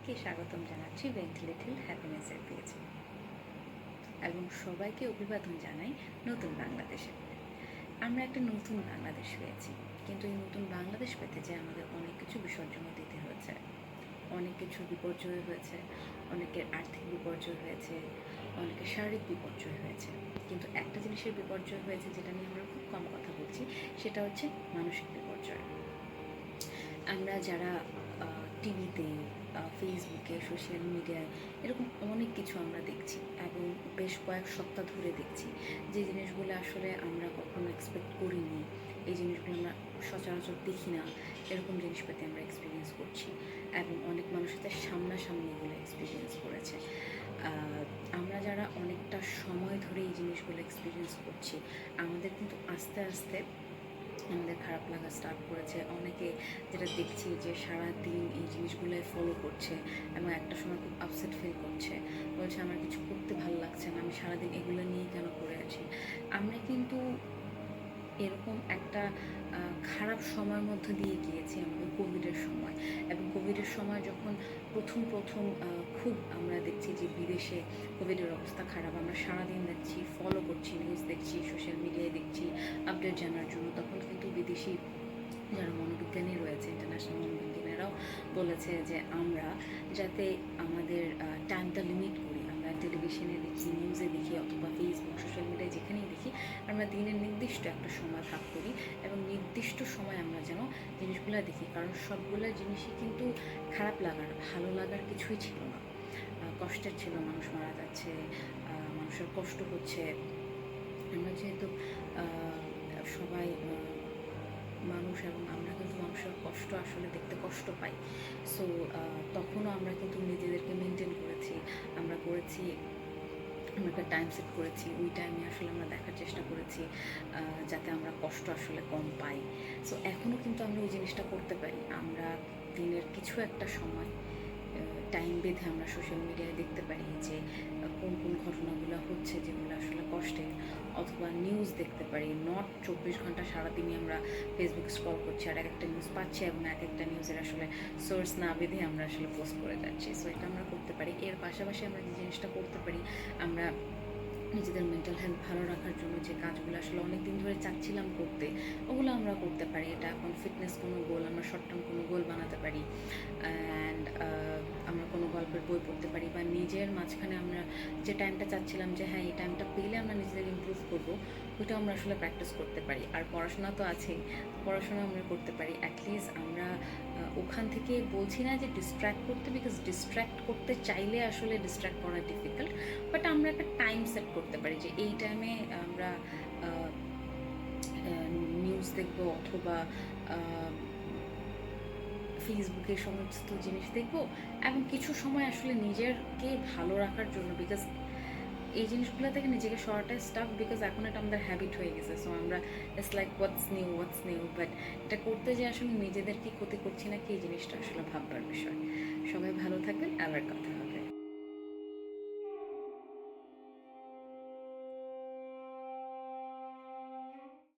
সবাইকে স্বাগতম জানাচ্ছি ভেন্টিলেটিভ হ্যাপিনেসের পেয়েছে এবং সবাইকে অভিবাদন জানাই নতুন বাংলাদেশে। আমরা একটা নতুন বাংলাদেশ পেয়েছি, কিন্তু এই নতুন বাংলাদেশ পেতে যে আমাদের অনেক কিছু বিসর্জন দিতে হয়েছে। অনেক কিছু বিপর্যয় হয়েছে, অনেকের আর্থিক বিপর্যয় হয়েছে, অনেকের শারীরিক বিপর্যয় হয়েছে। কিন্তু একটা জিনিসের বিপর্যয় হয়েছে যেটা নিয়ে আমরা খুব কম কথা বলছি, সেটা হচ্ছে মানসিক বিপর্যয়। আমরা যারা টিভিতে ফেসবুকে, সোশ্যাল মিডিয়ায় এরকম অনেক কিছু আমরা দেখছি এবং বেশ কয়েক সপ্তাহ ধরে দেখছি। যে জিনিসগুলো আসলে আমরা কখনো এক্সপেক্ট করিনি, এই জিনিসগুলো আমরা সচরাচর দেখি না, এরকম জিনিসপাতি আমরা এক্সপিরিয়েন্স করছি এবং অনেক মানুষ তার সামনাসামনি এগুলো এক্সপিরিয়েন্স করেছে। আমরা যারা অনেকটা সময় ধরে এই জিনিসগুলো এক্সপিরিয়েন্স করছি, আমাদের কিন্তু আস্তে আস্তে আমাদের খারাপ লাগা স্টার্ট করেছে। অনেকে যেটা দেখছি যে সারা দিন এই জিনিসগুলো ফলো করছে এবং একটা সময় খুব আপসেট ফিল করছে। বলছে, আমার কিছু করতে ভালো লাগছে না, আমি সারাদিন এগুলো নিয়ে কেন করে আছি? আমরা কিন্তু এরকম একটা খারাপ সময়ের মধ্যে দিয়ে গিয়েছি আমাদের কোভিডের সময় কোভিডের সময় যখন প্রথম প্রথম খুব আমরা দেখছি যে বিদেশে কোভিডের অবস্থা খারাপ, আমরা সারাদিন দেখছি ফলো করছি নিউজ দেখছি সোশ্যাল মিডিয়ায় দেখছি আপডেট জানার জন্য। তখন কিন্তু বিদেশি যারা মনোবিজ্ঞানী রয়েছে ইন্টারন্যাশনাল মনোবিজ্ঞানীরাও বলেছে যে আমরা যাতে আমাদের টাইমটা লিমিট করি। টেলিভিশনে দেখি নিউজে দেখি অথবা ফেসবুক সোশ্যাল মিডিয়ায় যেখানেই দেখি, আমরা দিনের নির্দিষ্ট একটা সময় ভাগ করি এবং নির্দিষ্ট সময় আমরা যেন জিনিসগুলো দেখি। কারণ সবগুলো জিনিসই কিন্তু খারাপ লাগার, ভালো লাগার কিছুই ছিল না। কষ্টের ছিল, মানুষ মারা যাচ্ছে মানুষের কষ্ট হচ্ছে। আমরা যেহেতু সবাই মানুষ এবং আমরা কিন্তু মানুষের কষ্ট আসলে দেখতে কষ্ট পাই। সো তখনও আমরা কিন্তু নিজেদেরকে মেনটেন করেছি আমরা একটা টাইম সেট করেছি, ওই টাইমে আসলে আমরা দেখার চেষ্টা করেছি যাতে আমরা কষ্ট আসলে কম পাই। সো এখনও কিন্তু আমরা ওই জিনিসটা করতে পারি। আমরা দিনের কিছু একটা সময় টাইম বেঁধে আমরা সোশ্যাল মিডিয়ায় দেখতে পারি যে, কোন কোন ঘটনাগুলো হচ্ছে যেগুলো আসলে কষ্টের, অথবা নিউজ দেখতে পারি। নট চব্বিশ ঘণ্টা সারাদিনই আমরা ফেসবুক স্ক্রল করছি আর এক একটা নিউজ পাচ্ছি এবং এক একটা নিউজের আসলে সোর্স না বেঁধে আমরা আসলে পোস্ট করে যাচ্ছি। সো এটা আমরা করতে পারি। এর পাশাপাশি আমরা যে জিনিসটা করতে পারি, আমরা নিজেদের মেন্টাল হেলথ ভালো রাখার জন্য যে কাজগুলো আসলে অনেক দিন ধরে চাচ্ছিলাম করতে, ওগুলো আমরা করতে পারি। এটা এখন ফিটনেস কোনো গোল আমরা শর্ট টার্ম কোনো গোল বানাতে পারি। গল্পের বই পড়তে পারি বা নিজের মাঝখানে আমরা যে টাইমটা চাচ্ছিলাম যে হ্যাঁ এই টাইমটা পেলে আমরা নিজেদের ইমপ্রুভ করব ওইটা আমরা আসলে প্র্যাকটিস করতে পারি। আর পড়াশোনা তো আছেই, পড়াশোনা আমরা করতে পারি। অ্যাটলিস্ট আমরা ওখান থেকে বলছি না যে ডিস্ট্র্যাক্ট করতে বিকজ ডিস্ট্র্যাক্ট করতে চাইলে আসলে ডিস্ট্র্যাক্ট করা ডিফিকাল্ট বাট আমরা একটা টাইম সেট করতে পারি যে এই টাইমে আমরা নিউজ দেখব অথবা ফেসবুকে সমস্ত জিনিস দেখব এবং কিছু সময় আসলে নিজেরকে ভালো রাখার জন্য বিকজ এই জিনিসগুলো থেকে নিজেকে সরাটাই স্টাফ বিকজ এখন এটা আমাদের হ্যাবিট হয়ে গেছে। সো আমরা it's like what's new what's new but এটা করতে যে আসলে নিজেদের কি ক্ষতি করছি না কি এই জিনিসটা আসলে ভাববার বিষয়। সবাই ভালো থাকবেন, আবার কথা হবে।